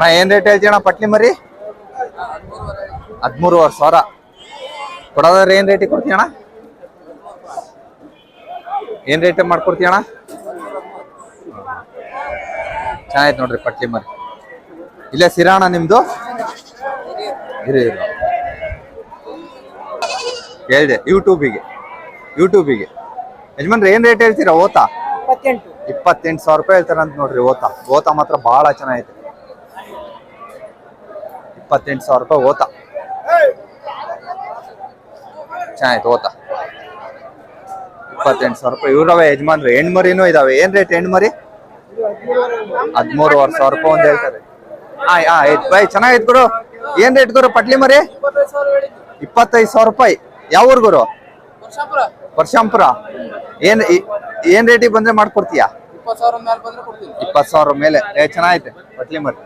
ಅಣ್ಣ ಏನ್ ರೇಟ್ ಹೇಳ್ತೀಯ ಅಣ್ಣ ಪಟ್ಲಿ ಮರಿ? ಹದಿಮೂರುವರೆ ಸಾವಿರ. ಕೊಡೋದಾದ್ರೆ ಏನ್ ರೇಟಿಗೆ ಕೊಡ್ತೀಯ ಅಣ್ಣ ಏನ್ ರೇಟ್ ಮಾಡ್ಕೊಡ್ತೀಯ ಅಣ್ಣ ಚೆನ್ನಾಯ್ತು ನೋಡ್ರಿ ಪಟ್ಲಿ ಮರಿ. ಇಲ್ಲೇ ಸಿರಾಣ ನಿಮ್ದು? ಇರಿ ಹೇಳ್ದೆ ಯೂಟ್ಯೂಬಿಗೆ ಯೂಟ್ಯೂಬಿಗೆ ಯಜಮಾನ್ರಿ ಏನ್ ರೇಟ್ ಹೇಳ್ತೀರಾ? ಓತಾ? ಇಪ್ಪತ್ತೆಂಟು. ಸಾವಿರ ರೂಪಾಯಿ ಹೇಳ್ತಾರಂತ ನೋಡ್ರಿ ಓತಾ. ಓತಾ ಮಾತ್ರ ಬಹಳ ಚೆನ್ನಾಗೈತೆ. ಇಪ್ಪತ್ತೆಂಟು ಸಾವಿರ ರೂಪಾಯಿ ಓತ. ಚೆನ್ನಾಯ್ತು ಓತ. ಇಪ್ಪತ್ತೆಂಟು ಸಾವಿರ ರೂಪಾಯಿ. ಇವ್ರವೆ ಯಜಮಾನ್ರು, ಹೆಣ್ಮರಿನೂ ಇದಾವೆ. ಏನ್ ರೇಟ್ ಹೆಣ್ಮರಿ? ಹದಿಮೂರುವರೆ ಸಾವಿರ ರೂಪಾಯಿ ಒಂದ್ ಹೇಳ್ತಾರೆ. ಆಯ್ ಆಯ್ತು. ಬೈ ಚೆನ್ನಾಗೈತೆ ಗುರು. ಏನ್ ರೇಟ್ ಗುರು ಪಟ್ಲಿ ಮರಿ? ಇಪ್ಪತ್ತೈದು ಸಾವಿರ ರೂಪಾಯಿ. ಯಾವ ಊರು ಗುರು? ವರ್ಷಾಂಪುರ. ಏನ್ ಏನ್ ರೇಟಿಗೆ ಬಂದ್ರೆ ಮಾಡ್ಕೊಡ್ತೀಯಾ? ಇಪ್ಪತ್ತು ಸಾವಿರ ಮೇಲೆ. ಏ, ಚೆನ್ನಾಗೈತೆ ಪಟ್ಲಿ ಮರಿ.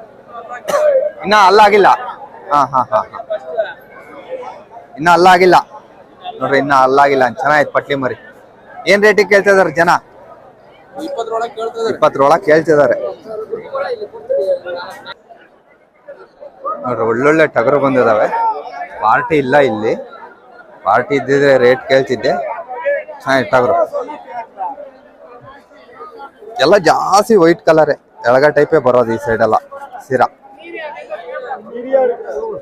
ಇನ್ನ ಅಲ್ಲಾಗಿಲ್ಲ. ಹಾ ಹಾ ಹಾ ಇನ್ನ ಅಲ್ಲಾಗಿಲ್ಲ. ನೋಡ್ರಿ, ಇನ್ನ ಅಲ್ಲಾಗಿಲ್ಲ. ಚೆನ್ನಾಗೈತೆ ಪಟ್ಲಿ ಮರಿ. ಏನ್ ರೇಟಿಗೆ ಕೇಳ್ತಾ ಇದಾರೆ ಜನ? ಇಪ್ಪತ್ತರೊಳಗೆ ಕೇಳ್ತಿದ್ದಾರೆ. ನೋಡ್ರಿ, ಒಳ್ಳೊಳ್ಳೆ ಟಗರು ಬಂದಿದಾವೆ. ಪಾರ್ಟಿ ಇಲ್ಲ ಇಲ್ಲಿ. ಪಾರ್ಟಿ ಇದ್ದಿದ್ರೆ ರೇಟ್ ಕೇಳ್ತಿದ್ದೆ. ಚೆನ್ನಾಗಿ ಟಗರು. ಎಲ್ಲ ಜಾಸ್ತಿ ವೈಟ್ ಕಲರೇ ಎಳಗ ಟೈಪೇ ಬರೋದು ಈ ಸೈಡ್ ಎಲ್ಲ. ಸೀರಾ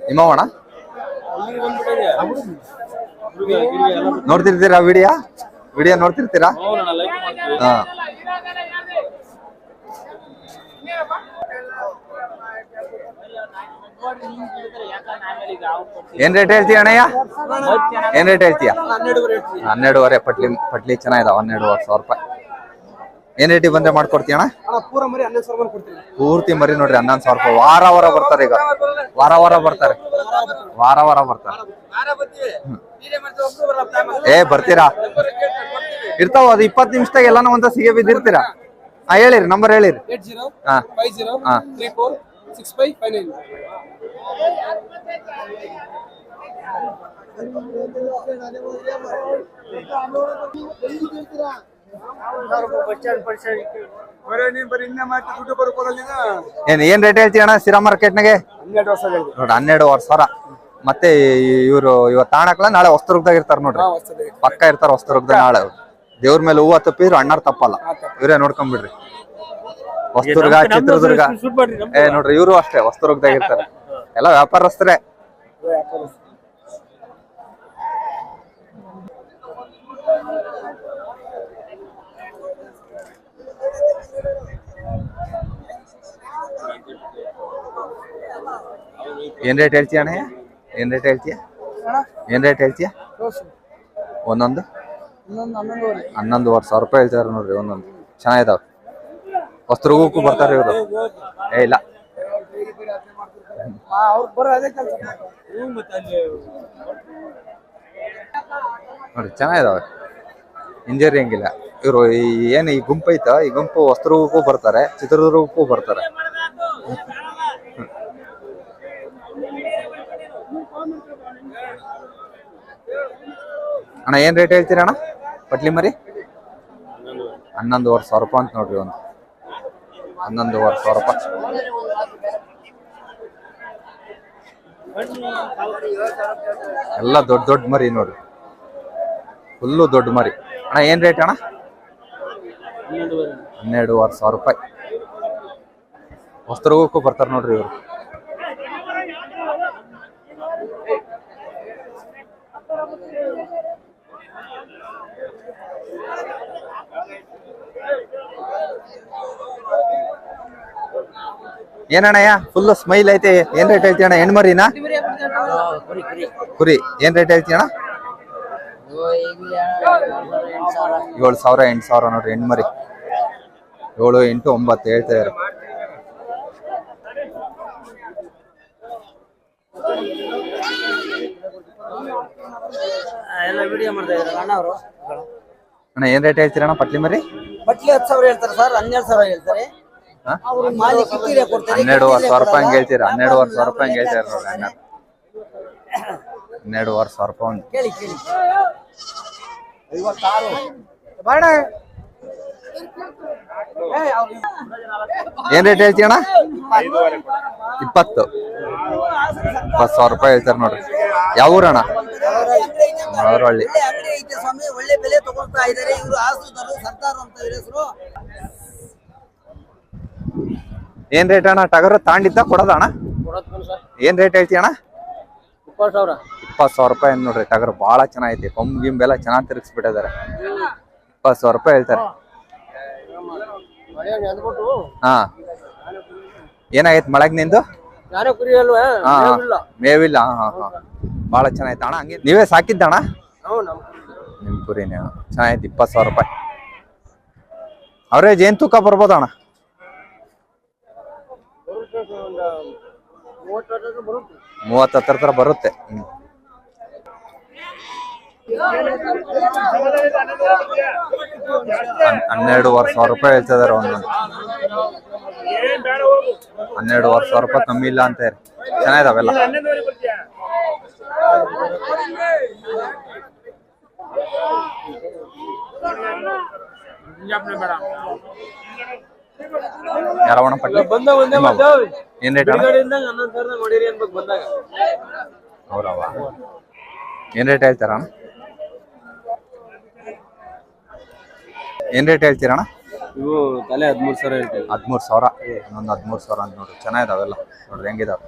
ನಿಮ್ಮವಣ ನೋಡ್ತಿರ್ತೀರಾ ವಿಡಿಯೋ? ವಿಡಿಯೋ ನೋಡ್ತಿರ್ತೀರಾ? ಹಾ. ಏನ್ ರೇಟ್ ಹೇಳ್ತೀಯ ಅಣ್ಣಯ್ಯ? ಏನ್ ರೇಟ್ ಹೇಳ್ತೀಯ? ಹನ್ನೆರಡುವರೆ ಪಟ್ಲಿ ಪಟ್ಲಿ ಚೆನ್ನಾಗಿದಾವ, ಹನ್ನೆರಡುವರೆ ಸಾವಿರ ರೂಪಾಯಿ. ಏನ್ ಬಂದ್ರೆ ಮಾಡ್ಕೊಡ್ತೀಯ ಅಣ್ಣ? ಅಣ್ಣ ಪೂರ ಮರಿ ಹನ್ನೊಂದು ಸಾವಿರ ಕೊಡ್ತೀನಿ ಪೂರ್ತಿ ಮರಿ ನೋಡ್ರಿ ಹನ್ನೊಂದು ಸಾವಿರ ರೂಪಾಯಿ. ವಾರ ವಾರ ಬರ್ತಾರೆ ಈಗ. ವಾರ ವಾರ ಬರ್ತಾರೆ. ವಾರ ವಾರ ಬರ್ತಾರೆ. ಏ ಬರ್ತೀರಾ? ಇರ್ತಾವ ಅದು ಇಪ್ಪತ್ ನಿಮಿಷದಾಗ ಎಲ್ಲಾನು ಒಂದ ಸಿಗೆ ಬಿದ್ದಿರ್ತೀರಾ? ಹಾ ಹೇಳಿರಿ ನಂಬರ್ ಹೇಳಿರಿ. ಹಾ. ಹಾ. ಸಿಕ್ಸ್ ಏನ್ ಏನ್ ರೇಟ್ ಹೇಳ್ತೀಯ ಅಣ್ಣ ಸಿರಾ ಮಾರ್ಕೆಟ್ನಾಗೆ ಹನ್ನೆರಡು ವರ್ಷ ಹೇಳಿದೆ ನೋಡ್ರಿ ಹನ್ನೆರಡುವರೆ ಸಾವಿರ ಮತ್ತೆ ಇವರು ಇವತ್ತು ತಾಣಕ್ಲ ನಾಳೆ ವಸ್ತ್ರದಾಗ ಇರ್ತಾರ ನೋಡ್ರಿ. ಪಕ್ಕ ಇರ್ತಾರ ವಸ್ತ್ರದಾಗ ನಾಳೆ. ದೇವ್ರ ಮೇಲೆ ಹೂವ ತಪ್ಪಿದ್ರು ಅಣ್ಣಾರ್ ತಪ್ಪಲ್ಲ. ಇವರೇ ನೋಡ್ಕೊಂಬಿಡ್ರಿ. ವಸ್ತುರ್ಗ ಚಿತ್ರದುರ್ಗ. ಏ ನೋಡ್ರಿ ಇವರು ಅಷ್ಟೇ ವಸ್ತುರ್ಗದಾಗ ಇರ್ತಾರೆ. ಎಲ್ಲ ವ್ಯಾಪಾರಸ್ಥರೇ. ಏನ್ ರೇಟ್ ಹೇಳ್ತೀಯ ಅಣ್ಣ ಏನ್ ರೇಟ್ ಹೇಳ್ತೀಯ? ಏನ್ ರೇಟ್ ಹೇಳ್ತೀಯ? ಒಂದೊಂದು? ಹನ್ನೊಂದುವರೆ. ಸಾವಿರ ರೂಪಾಯಿ ಹೇಳ್ತಾರೆ ನೋಡ್ರಿ ಒಂದೊಂದು. ಚೆನ್ನಾಗಿದಾವೆ. ವಸ್ತ್ರಗೂ ಬರ್ತಾರೆ ಇವರು. ಏ ಇಲ್ಲ. ನೋಡಿ ಚೆನ್ನಾಗಿದಾವೆ. ಇಂಜರಿ ಹಂಗಿಲ್ಲ. ಇವರು ಈ ಏನು ಈ ಗುಂಪು ಐತ ಈ ಗುಂಪು ವಸ್ತ್ರಗೂ ಬರ್ತಾರೆ ಚಿತ್ರದುರ್ಗಕ್ಕೂ ಬರ್ತಾರೆ. ಅಣ್ಣ, ಏನ್ ರೇಟ್ ಹೇಳ್ತೀರಾ ಅಣ್ಣ? ಪಟ್ಲಿ ಮರಿ? ಹನ್ನೊಂದುವರೆ ಸಾವಿರ ರೂಪಾಯಿ ಅಂತ ನೋಡ್ರಿ ಒಂದು. ಹನ್ನೊಂದುವರೆ ಸಾವಿರ ರೂಪಾಯಿ. ಎಲ್ಲ ದೊಡ್ಡ ದೊಡ್ಡ ಮರಿ ನೋಡ್ರಿ. ಫುಲ್ಲು ದೊಡ್ಡ ಮರಿ. ಅಣ್ಣ, ಏನ್ ರೇಟ್ ಅಣ್ಣ? ಹನ್ನೆರಡುವರೆ ಸಾವಿರ ರೂಪಾಯಿ. ವಸ್ತ್ರಗೂ ಬರ್ತಾರೆ ನೋಡ್ರಿ ಇವರು. ಏನಣ್ಣಯ್ಯ? ಫುಲ್ ಸ್ಮೈಲ್ ಐತೆ. ಏನ್ ರೇಟ್ ಹೇಳ್ತೀಯ ಅಣ್ಣ ಹೆಣ್ಮರಿನಾ ಕುರಿ. ಏನ್ ರೇಟ್ ಹೇಳ್ತೀಯ ಅಣ್ಣ ಏಳು ಸಾವಿರ ಎಂಟು ಸಾವಿರ ನೋಡ್ರಿ ಹೆಣ್ಮರಿ ಏಳು ಎಂಟು ಒಂಬತ್ತು ಹೇಳ್ತಾ ಇದಾರೆ. ಅಣ್ಣ ಏನ್ ರೇಟ್ ಹೇಳ್ತೀರಣ್ಣ? ಪಟ್ಲಿ ಮರಿ? ಪಟ್ಲಿ ಹತ್ತು ಸಾವಿರ ಹೇಳ್ತಾರೆ ಸರ್ ಹನ್ನೆರಡು ಸಾವಿರ ಹೇಳ್ತಾರೆ. ಹನ್ನೆರಡುವರೆ ಸಾವಿರ ರೂಪಾಯಿ ಹಂಗೆ ಹೇಳ್ತೀರಾ? ಹನ್ನೆರಡುವರೆ ಸಾವಿರ ರೂಪಾಯಿ ಹಂಗೆ ಹೇಳ್ತಾರೆ ನೋಡಿ ಹನ್ನೆರಡು ಹನ್ನೆರಡುವರೆ ಸಾವಿರ ರೂಪಾಯಿ ಒಂದು ಏನ್ ರೇಟ್ ಹೇಳ್ತೀಯಣ ಇಪ್ಪತ್ತು. ಇಪ್ಪತ್ತು ಸಾವಿರ ರೂಪಾಯಿ ಹೇಳ್ತಾರೆ ನೋಡ್ರಿ. ಯಾವ ಊರಣ್ಣ? ಮಳವರಹಳ್ಳಿ ಒಳ್ಳೆ ಬೆಲೆ ತಗೊಳ್ತಾ ಇದಾರೆ ಇವರು ಆಸುದರು ಸರ್ದಾರ್ ಅಂತ ಹೆಸರು. ಏನ್ ರೇಟ್ ಅಣ್ಣ? ಟಗರು ತಾಂಡಿದ್ದ ಕೊಡೋದ ಅಣ್ಣ? ಏನ್ ರೇಟ್ ಹೇಳ್ತೀಯ ಅಣ್ಣ? ಇಪ್ಪತ್ತು ಸಾವಿರ. ರೂಪಾಯಿ ನೋಡ್ರಿ ಟಗರ್ ಬಹಳ ಚೆನ್ನಾಗೈತಿ ಕೊಂಬ್ ಗಿಂಬೆಲ್ಲ ಚೆನ್ನಾಗಿ ತಿರುಗಿಸ್ಬಿಟ್ಟಿದ್ದಾರೆ ಇಪ್ಪತ್ತು ಸಾವಿರ ರೂಪಾಯಿ ಹೇಳ್ತಾರೆ. ಹಾ. ಏನಾಗೈತಿ ಮಳೆಗ್ ನಿಂದು? ಮೇವಿಲ್ಲ. ಹಾ ಹಾ ಹಾ. ಭಾಳ ಚೆನ್ನಾಗೈತೆ ಅಣ್ಣ. ಹಂಗೆ ನೀವೇ ಸಾಕಿದ್ದಣ್ಣ ನಿಮ್ ಕುರಿನೇ ಚೆನ್ನಾಗೈತಿ ಇಪ್ಪತ್ತು ಸಾವಿರ ರೂಪಾಯಿ. ಅವ್ರೇಜ್ ಏನ್ ತೂಕ ಬರ್ಬೋದು ಅಣ್ಣ ಮೂವತ್ತು ಹತ್ತರ ತರ ಬರುತ್ತೆ ಹನ್ನೆರಡುವರೆ ಸಾವಿರ ರೂಪಾಯಿ ಹೇಳ್ತಿದಾರೆ ಒಂದೊಂದು ಹನ್ನೆರಡುವರೆ ಸಾವಿರ ರೂಪಾಯಿ ಕಮ್ಮಿ ಇಲ್ಲ ಅಂತ ಚೆನ್ನಾಗಿದಾವೆಲ್ಲ. ಯಾರವಣ ಪಟ್ಟಿ? ಏನ್ ರೇಟ್ ಅಣ್ಣ? ಅವರವ ಏನ್ ರೇಟ್ ಹೇಳ್ತಾರ ಏನ್ ರೇಟ್ ಹೇಳ್ತೀರಣ್ಣ ಇವು ತಲೆ ಹದಿಮೂರು ಸಾವಿರ ಹೇಳ್ತೀವಿ. ಹದಿಮೂರು ಸಾವಿರ? ಇನ್ನೊಂದು ಹದಿಮೂರು ಸಾವಿರ ಅಂತ ನೋಡ್ರಿ ಚೆನ್ನಾಗಿದಾವೆಲ್ಲ ನೋಡ್ರಿ ಹೆಂಗಿದಾವೆ?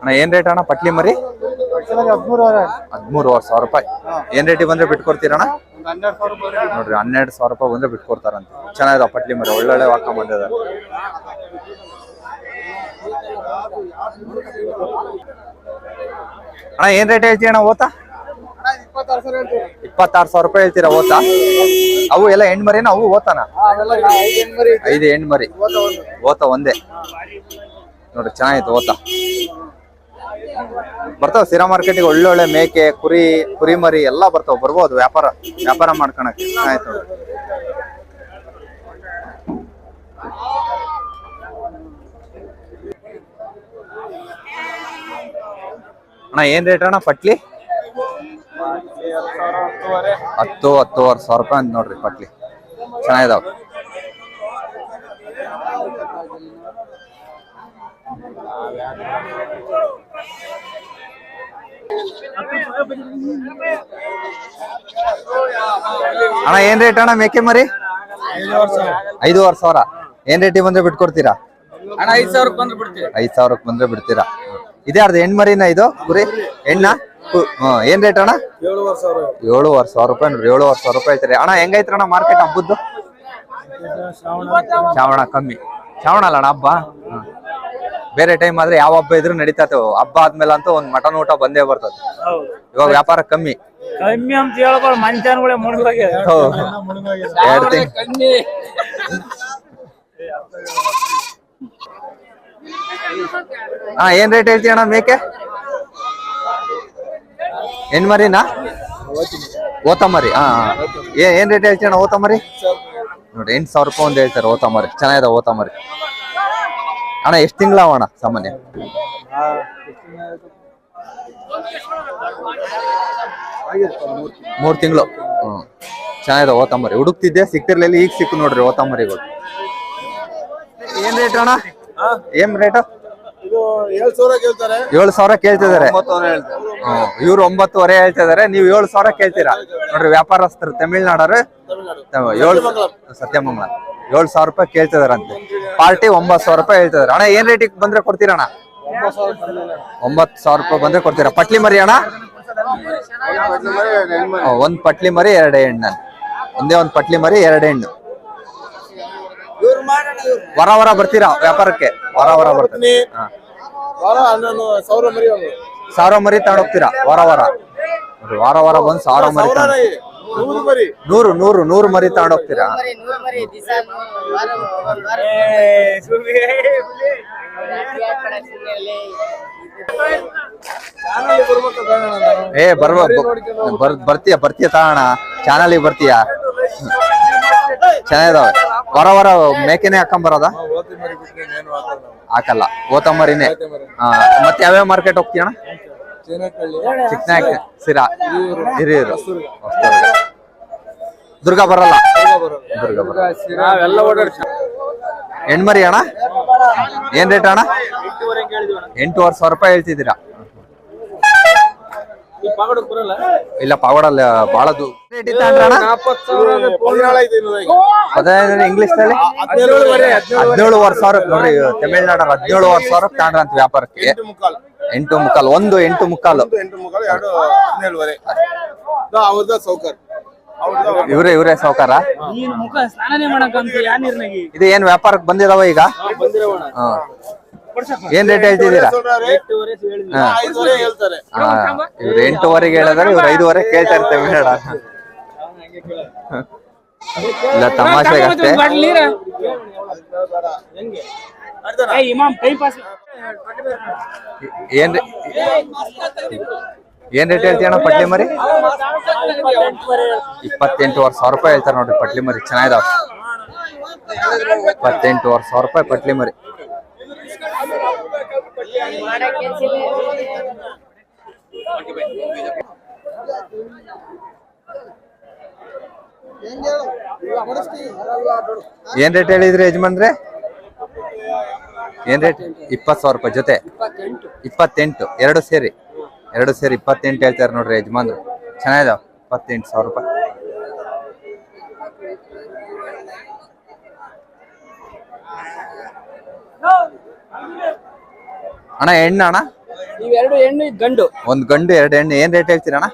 ಅಣ್ಣ, ಏನ್ ರೇಟ್ ಅಣ್ಣ ಪಟ್ಲಿ ಮರಿ? ಹದಿಮೂರುವರೆ ಸಾವಿರ ರೂಪಾಯಿ. ಏನ್ ರೇಟಿಗೆ ಬಂದ್ರೆ ಬಿಟ್ಕೊಡ್ತೀರಣ್ಣ? ನೋಡ್ರಿ, ಹನ್ನೆರಡು ಸಾವಿರ ರೂಪಾಯಿ ಬಂದ್ರೆ ಬಿಟ್ಕೊಡ್ತಾರಂತ. ಚೆನ್ನಾಗಿದೆ ಪಟ್ಲಿ ಮರಿ, ಒಳ್ಳೊಳ್ಳೆ ವಾಕ ಬಂದಿದ್ದಾರೆ ಅಣ್ಣ, ಏನ್ ರೇಟ್ ಹೇಳ್ತೀಯ ಅಣ್ಣ ಓತಾ? ಇಪ್ಪತ್ತಾರು ಸಾವಿರ ರೂಪಾಯಿ ಹೇಳ್ತೀರಾ ಓತಾ ಅವು ಎಲ್ಲ ಹೆಣ್ಮರಿನ ಅವು ಓತಾನ ಐದು ಹೆಣ್ಮರಿ ಮರಿ ಓತ ಒಂದೇ. ನೋಡ್ರಿ ಚೆನ್ನಾಗಿತ್ತು ಓತ ಬರ್ತಾವ ಸಿರಾ ಮಾರ್ಕೆಟಿಗೆ ಒಳ್ಳೊಳ್ಳೆ ಮೇಕೆ ಕುರಿ ಕುರಿ ಮರಿ ಎಲ್ಲಾ ಬರ್ತಾವ ಬರ್ಬೋದು ವ್ಯಾಪಾರ ವ್ಯಾಪಾರ ಮಾಡ್ಕೊಳಕ್ಕೆ. ಆಯ್ತು ಅಣ್ಣ ಏನ್ ರೇಟ್ ಅಣ್ಣ ಪಟ್ಲಿ? ಹತ್ತು ಹತ್ತುವರೆ ಸಾವಿರ ರೂಪಾಯಿ ಅಂತ ನೋಡ್ರಿ ಪಟ್ಲಿ. ಚೆನ್ನಾಗಿದಾವ. ಅಣ್ಣ ಏನ್ ರೇಟ್ ಅಣ್ಣ ಮೇಕೆ ಮರಿ? ಐದೂವರೆ ಸಾವಿರ. ಏನ್ ರೇಟಿಗೆ ಬಂದ್ರೆ ಬಿಟ್ಕೊಡ್ತೀರಾ? ಅಣ್ಣ ಐದ್ ಸಾವಿರ ಬಂದು ಬಿಡ್ತೀವಿ. ಐದ್ ಸಾವಿರಕ್ಕೆ ಬಂದ್ರೆ ಬಿಡ್ತೀರಾ? ಇದೇ ಅರ್ಧ ಹೆಣ್ ಮರಿನ ಇದು? ಕುರಿ? ಹೆಣ್ಣ? ಏನ್ ರೇಟ್ ಅಣ್ಣ? ಏಳುವರೆ ಸಾವಿರ. ಏಳುವರೆ ಸಾವಿರ ರೂಪಾಯಿ ನೋಡ್ರಿ ಏಳುವರೆ ಸಾವಿರ ರೂಪಾಯಿ ಐತ್ರಿ ಅಣ್ಣ ಹೆಂಗೈತ್ರ ಅಣ್ಣ ಮಾರ್ಕೆಟ್ ಹಬ್ಬದ್ದು? ಶ್ರಾವಣ ಕಮ್ಮಿ. ಶ್ರಾವಣ ಅಲ್ಲ ಅಣ್ಣ ಹಬ್ಬ? ಬೇರೆ ಟೈಮ್ ಆದ್ರೆ ಯಾವ ಹಬ್ಬ ಇದ್ರು ನಡೀತತೆ. ಹಬ್ಬ ಆದ್ಮೇಲೆ ಅಂತ ಒಂದ್ ಮಟನ್ ಊಟ ಬಂದೇ ಬರ್ತದೆ. ಇವಾಗ ವ್ಯಾಪಾರ ಕಮ್ಮಿ. ಕಮ್ಮಿ ಅಂತ ಹೇಳ್ಬಾರ ಮಂಚಾನ್ಗಳೇ ಮುಳುಗೋಗಿ. ಹಾ ಏನ್ ರೇಟ್ ಹೇಳ್ತೀಯ ಅಣ್ಣ ಮೇಕೆ? ಹೆಣ್ ಮರಿನಾ ಓತಮರಿ ಹಾ. ಏನ್ ರೇಟ್ ಹೇಳ್ತೀಯ ಓತಮರಿ? ಓತ ಮರಿ ನೋಡಿ ಎಂಟು ಸಾವಿರ ರೂಪಾಯಿ ಒಂದು ಹೇಳ್ತಾರೆ ಓತಮರಿ. ಚೆನ್ನಾಗಿದೆ ಓತಮರಿ. ಅಣ್ಣ ಎಷ್ಟು ತಿಂಗಳ ಅಣ್ಣ ಸಾಮಾನ್ಯ? ಮೂರ್ ತಿಂಗಳು. ಹ್ಮ್. ಚೆನ್ನಾಗಿದೆ ಓತಂಬರಿ ಹುಡುಕ್ತಿದ್ದೆ ಸಿಕ್ತಿರ್ಲಿಲ್ಲ ಈಗ ಸಿಕ್ಕು ನೋಡ್ರಿ ಓತಮರಿಗಳು. ಏನ್ ರೇಟ್ ಅಣ್ಣ? ಏನ್ ರೇಟ್ ಏಳು ಸಾವಿರ ಕೇಳ್ತಿದ್ದಾರೆ. ಇವ್ರು ಒಂಬತ್ತುವರೆ ಹೇಳ್ತಿದಾರೆ ನೀವು ಏಳು ಸಾವಿರ ಕೇಳ್ತೀರಾ? ನೋಡ್ರಿ ವ್ಯಾಪಾರಸ್ಥರು ತಮಿಳ್ನಾಡರು ತಮ- ಏಳು ಸತ್ಯಮಂಗಲ. ಏಳು ಸಾವಿರ ರೂಪಾಯಿ ಕೇಳ್ತಿದಾರಂತೆ. ಪಾರ್ಟಿ ಒಂಬತ್ತು ಸಾವಿರ ರೂಪಾಯಿ ಹೇಳ್ತಿದಾರೆ. ಅಣ್ಣ ಏನ್ ರೇಟಿಗೆ ಬಂದ್ರೆ ಕೊಡ್ತೀರಣ್ಣ ಒಂಬತ್ತು ಸಾವಿರ ರೂಪಾಯಿ ಬಂದ್ರೆ ಕೊಡ್ತೀರಾ? ಪಟ್ಲಿ ಮರಿ ಅಣ್ಣ? ಒಂದ್ ಪಟ್ಲಿ ಮರಿ ಎರಡೇ ಹೆಣ್ಣು ಒಂದೇ ಒಂದ್ ಪಟ್ಲಿ ಮರಿ ಎರಡು ಹೆಣ್ಣು ವರ ವರ ಬರ್ತೀರಾ ವ್ಯಾಪಾರಕ್ಕೆ? ವರ ವರ ಬರ್ತೀನಿ ಸಾವಿರ ಮರಿ ಸಾವಿರ ಮರಿ ತಗೊಂಡೋಗ್ತೀರಾ? ವಾರ ವಾರ. ವಾರ ವಾರ ಬಂದು ಸಾವಿರ ಮರಿ ನೂರು ಮರಿ. ನೂರು ನೂರು ಮರಿ ತಗೊಂಡೋಗ್ತೀರಾ? ಚಾನಲ್. ಏ ಬರ್ ಬರ್ತೀಯ ಬರ್ತೀಯ ತಗೋಣ ಚಾನಲಿಗೆ ಬರ್ತೀಯ? ಚೆನ್ನಾಗಿದಾವೆ. ವಾರ ವಾರ ಮೇಕೆನೆ ಹಾಕೊಂಡ್ ಬರೋದ? ಹಾಕಲ್ಲ ಓತಂಬರಿನೇ ಮತ್ತೆ ಯಾವ್ಯಾವ ಮಾರ್ಕೆಟ್ ಹೋಗ್ತೀಯಣ ದುರ್ಗಾ ಚಿಕ್ಕನಾಯಕ ಸಿರಾ. ಹಿರಿಯೂರು ದುರ್ಗಾ ಬರಲ್ಲ? ದುರ್ಗ ಬರಲ್ಲ. ಹೆಣ್ಮರಿ ಅಣ್ಣ? ಏನ್ ರೇಟ್ ಅಣ್ಣ. ಎಂಟೂವರೆ ಸಾವಿರ ರೂಪಾಯಿ ಹೇಳ್ತಿದ್ದೀರಾ? ಇಲ್ಲ ಪಾವಡಲ್ಲ ಬಹಳ ಹದಿನೈದು ಹದಿನೇಳು ಇಂಗ್ಲಿಷ್ನಲ್ಲಿ ಹದಿನೇಳುವರೆ, ಹದಿನೇಳುವರೆ. ಸಾವಿರ ನೋಡ್ರಿ ಹದಿನೇಳು ಹದಿನೇಳುವರೆ ಸಾವಿರ ಅಂತ ವ್ಯಾಪಾರಕ್ಕೆ. ಎಂಟು ಮುಕ್ಕಾಲು. ಒಂದು ಎಂಟು ಮುಕ್ಕಾಲು. ಇವ್ರೆ ಇವ್ರೆ ಸೌಕರ್? ಇದು ಏನ್ ವ್ಯಾಪಾರಕ್ಕೆ ಬಂದಿದಾವ ಈಗ? ಹಾ. ಏನ್ ರೇಟ್ ಹೇಳ್ತಿದ್ದೀರಾ? ಹಾ. ಹೇಳ್ತಾರೆ. ಹಾ, ಇವ್ರು ಎಂಟುವರೆಗೆ ಹೇಳಿದ್ರೆ ಇವ್ರು ಐದುವರೆ ಕೇಳ್ತಾ ಇರ್ತೇವೆ ಬೇಡ. ಇಲ್ಲ ತಮಾಷೆ ಅಷ್ಟೇ. ಏನ್ ಏನ್ ರೇಟ್ ಹೇಳ್ತೀಯಣ್ಣ ಪಟ್ಲಿ ಮರಿ ಇಪ್ಪತ್ತೆಂಟುವರೆ ಸಾವಿರ ರೂಪಾಯಿ ಹೇಳ್ತಾರೆ ನೋಡ್ರಿ ಪಟ್ಲಿ ಮರಿ ಚೆನ್ನಾಗಿದಾವ ಇಪ್ಪತ್ತೆಂಟುವರೆ ಸಾವಿರ ರೂಪಾಯಿ ಪಟ್ಲಿ ಮರಿ ಏನ್ ರೇಟ್ ಹೇಳಿದ್ರಿ ಯಜಮಾನ್ರೆ? ಏನ್ ರೇಟ್? ಇಪ್ಪತ್ ಸಾವಿರ ರೂಪಾಯಿ ಜೊತೆ. ಇಪ್ಪತ್ತೆಂಟು, ಎರಡು ಸೇರಿ. ಎರಡು ಸೇರಿ ಇಪ್ಪತ್ತೆಂಟು ಹೇಳ್ತಾರೆ ನೋಡ್ರಿ ಯಜಮಾನ್ರು. ಚೆನ್ನಾಗಿದಾವ ಇಪ್ಪತ್ತೆಂಟು ಸಾವಿರ ರೂಪಾಯಿ. ಅಣ್ಣ ಹೆಣ್ಣು ಅಣ್ಣ? ಇವೆರಡು ಹೆಣ್ಣು ಇದ್ ಗಂಡು. ಒಂದು ಗಂಡು ಎರಡು ಹೆಣ್ಣು ಏನ್ ರೇಟ್ ಹೇಳ್ತೀರ ಅಣ್ಣ?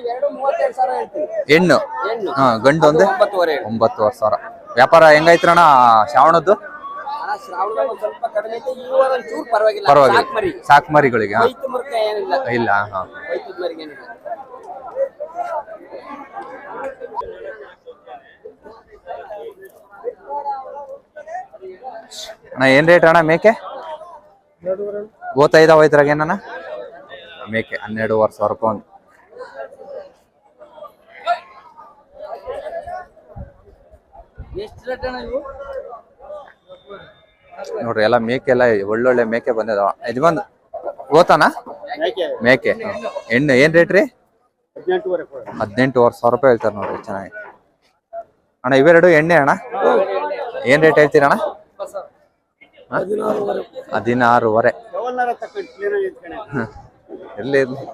ಇವೆರಡು ಮೂವತ್ತೆರಡು ಸಾವಿರ ಹೇಳ್ತೀವಿ. ಹೆಣ್ಣು? ಹೆಣ್ಣು. ಹಾ ಗಂಡು ಒಂದು? ಒಂಬತ್ತುವರೆ ಒಂಬತ್ತುವರೆ ಸಾವಿರ. ವ್ಯಾಪಾರ ಹೆಂಗೈತ್ರಣ್ಣ ಶ್ರಾವಣದ್ದು? ಅಣ್ಣ ಶ್ರಾವಣ ಒಂದ್ ಸ್ವಲ್ಪ ಕಡಿಮೆ ಐತೆ. ಈ ವಾರ ಒಂಚೂರು ಪರವಾಗಿಲ್ಲ. ಪರವಾಗಿಲ್ಲ. ಸಾಕ್ ಮರಿ ಸಾಕು ಮರಿಗಳಿಗೆ ಹಾ ಏನಿಲ್ಲ. ಇಲ್ಲ ಹಾ. ವೈತದ ಮರಿಗೆ ಏನಿಲ್ಲ. ಅಣ್ಣ ಏನ್ ರೇಟ್ ಅಣ್ಣ ಮೇಕೆ? ಓದ್ತೈದಾವ ಇದ್ರಾಗ ಏನನ ಮೇಕೆ ಹನ್ನೆರಡುವರೆ ಸಾವಿರ ರೂಪಾಯಿ ಒಂದು. ನೋಡ್ರಿ ಎಲ್ಲ ಮೇಕೆ ಎಲ್ಲ ಒಳ್ಳೊಳ್ಳೆ ಮೇಕೆ ಬಂದಿದಾವ. ಯಜಮಾನ್ ಓತಾನ ಮೇಕೆ. ಎಣ್ಣೆ ಹೆಣ್ಣು ಏನ್ ರೇಟ್ ರೀ? ಹದಿನೆಂಟುವರೆ ಸಾವಿರ ರೂಪಾಯಿ ಹೇಳ್ತಾರೆ ನೋಡ್ರಿ ಚೆನ್ನಾಗಿ. ಅಣ್ಣ ಇವೆರಡು ಎಣ್ಣೆ ಅಣ್ಣ? ಏನ್ ರೇಟ್ ಹೇಳ್ತೀರಣ್ಣ? ಹದಿನಾರೂವರೆ. ಇರ್ಲಿ? ಇರ್ಲಿ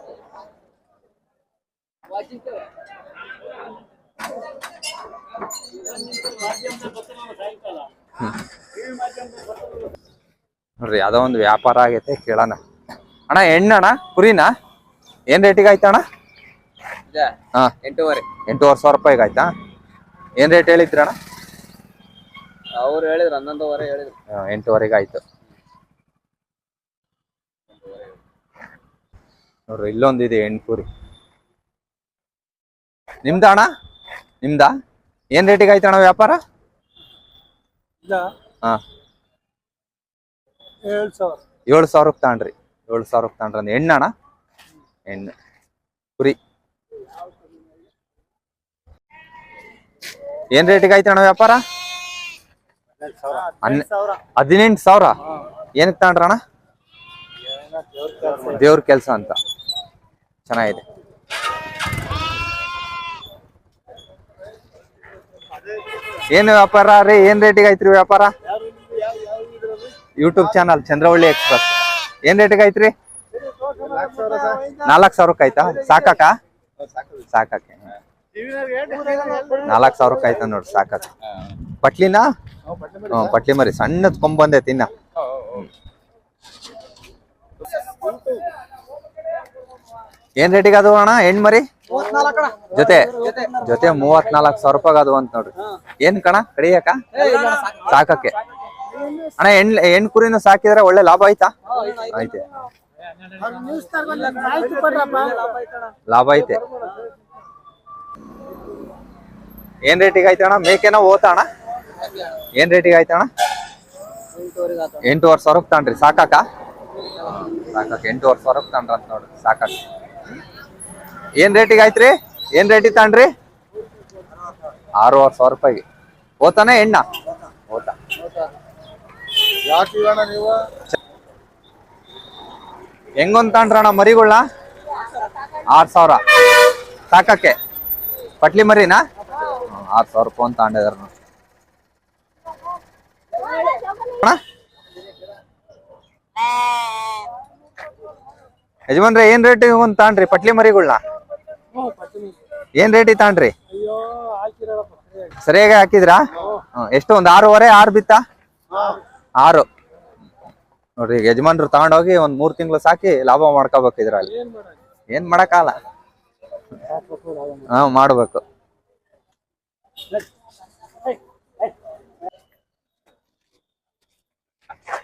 ನೋಡ್ರಿ ಯಾವ್ದೋ ಒಂದು ವ್ಯಾಪಾರ ಆಗೈತೆ ಕೇಳೋಣ. ಅಣ್ಣ ಹೆಣ್ಣಣ್ಣ ಕುರಿನಾ? ಏನ್ ರೇಟಿಗೆ ಆಯ್ತಾ ಹಾ. ಎಂಟೂವರೆ. ಎಂಟೂವರೆ ಸಾವಿರ ರೂಪಾಯಿಗೆ ಆಯ್ತಾ? ಏನ್ ರೇಟ್ ಹೇಳಿದ್ರಿ ಅಣ್ಣ? ಅವ್ರು ಹೇಳಿದ್ರು ಹನ್ನೊಂದುವರೆ ಹೇಳಿದ್ರು. ಆ, ಎಂಟೂವರೆಗೆ ಆಯ್ತು. ನೋಡ್ರಿ ಇಲ್ಲೊಂದಿದೆ ಹೆಣ್ಣು ಕುರಿ ನಿಮ್ದ ಅಣ್ಣ? ನಿಮ್ದ? ಏನ್ ರೇಟಿಗೆ ಆಯ್ತು ಅಣ್ಣ ವ್ಯಾಪಾರ? ಹಾ. ಏಳು ಸಾವಿರ. ಏಳು ಸಾವಿರಕ್ಕೆ ತಗೊಂಡ್ರಿ ಏಳು ಸಾವಿರಕ್ಕೆ ತಗೊಂಡ್ರಿ ಅಂದ್. ಹೆಣ್ಣಣ್ಣ ಹೆಣ್ಣು ಕುರಿ. ಏನ್ ರೇಟಿಗೆ ಆಯ್ತು ಅಣ್ಣ ವ್ಯಾಪಾರ? ಹದಿನೆಂಟು ಸಾವಿರ. ಏನಕ್ಕೆ ತಗೊಂಡ್ರಣ ದೇವ್ರ ಕೆಲಸ. ಅಂತ. ಚೆನ್ನಾಗಿದೆ. ಏನು ವ್ಯಾಪಾರ ರೀ? ಏನ್ ರೇಟಿಗೆ ಐತ್ರಿ ವ್ಯಾಪಾರ? ಯೂಟ್ಯೂಬ್ ಚಾನಲ್ ಚಂದ್ರವಳ್ಳಿ ಎಕ್ಸ್ಪ್ರೆಸ್ ಏನ್ ರೇಟಿಗೆ ಐತ್ರಿ? ನಾಲ್ಕು ಸಾವಿರಕ್ಕೆ ಆಯ್ತಾ? ಸಾಕಾಕ? ಸಾಕಾಕೆ. ನಾಲ್ಕು ಸಾವಿರಕ್ಕೆ ಆಯ್ತಾ ನೋಡ್ರಿ ಸಾಕಾಕ. ಪಟ್ಲಿನಾ? ಹ್ಮ್ ಪಟ್ಲಿ ಮರಿ ಸಣ್ಣದ್ ಕೊಂಬಂದೆ ತಿನ್ನ ಏನ್ ರೇಟಿಗೆ ಅದು ಅಣ್ಣ ಹೆಣ್ ಮರಿ? ಜೊತೆ? ಜೊತೆ. ಮೂವತ್ನಾಲ್ಕು ಸಾವಿರ ರೂಪಾಯಿ ಅದು ಅಂತ ನೋಡ್ರಿ. ಏನ್ ಕಣ ಕಡಿಯಕ? ಸಾಕಕ್ಕೆ. ಅಣ್ಣ ಹೆಣ್ ಹೆಣ್ ಕುರಿನ ಸಾಕಿದ್ರೆ ಒಳ್ಳೆ ಲಾಭ ಆಯ್ತಾ? ಐತೆ ಲಾಭ ಐತೆ ಏನ್ ರೇಟಿಗೆ ಐತೆ ಅಣ್ಣ ಮೇಕೆನ ಓತ ಅಣ್ಣ ಏನ್ ರೇಟಿಗೆ ಆಯ್ತಣ್ಣ? ಎಂಟೂವರೆ ಸಾವಿರಕ್ಕೆ ತಗೊಂಡ್ರಿ ಸಾಕಾಕ? ಸಾಕಾಕ. ಎಂಟೂವರೆ ಸಾವಿರಕ್ಕೆ ತಗೊಂಡ್ರ ಅಂತ ನೋಡ್ರಿ ಸಾಕಾಕ. ಏನ್ ರೇಟಿಗೆ ಆಯ್ತ್ರಿ? ಏನ್ ರೇಟಿಗೆ ತಗೊಂಡ್ರಿ ಆರೂವರೆ ಸಾವಿರ ರೂಪಾಯಿ ಓತಾನೆ ಎಣ್ಣ? ಓತ ಹೆಂಗೊಂದ್ ತಾಂಡ್ರಣ ಮರಿಗಳನ್ನ ಆರ್ ಸಾವಿರ. ಸಾಕಕ್ಕೆ ಪಟ್ಲಿ ಮರಿನಾ? ಆರ್ ಸಾವಿರ ರೂಪಾಯಿ ಅಂತ ತಾಂಡಿದಾರ ಯಜಮಾನ್ರೆ, ಏನ್ ರೇಟ್ ಒಂದ್ ತಾಂಡ್ರಿ ಪಟ್ಲಿ ಮರಿಗಳನ್ನ ಏನ್ ರೇಟ್ ತಾಂಡ್ರಿ ಸರಿಯಾಗಿ ಹಾಕಿದ್ರಾ? ಎಷ್ಟು? ಒಂದ್ ಆರೂವರೆ, ಆರು ಬಿತ್ತ? ಆರು. ನೋಡ್ರಿ ಯಜಮಾನ್ರು ತಗೊಂಡೋಗಿ ಒಂದ್ ಮೂರ್ ತಿಂಗಳು ಸಾಕಿ ಲಾಭ ಮಾಡ್ಕೋಬೇಕು ಇದ್ರಲ್ಲಿ. ಏನ್ ಮಾಡಕ್ಕಾಗಲ್ಲ. ಹಾ ಮಾಡ್ಬೇಕು.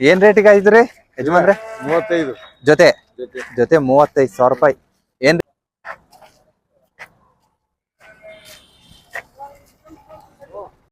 ಏನ್ ರೇಟಿಗೆ ರೀ ಯಜಮಾನ್ರೆ? ಮೂವತ್ತೈದು. ಜೊತೆ? ಜೊತೆ. ಜೊತೆ ಮೂವತ್ತೈದು ಸಾವಿರ ರೂಪಾಯಿ.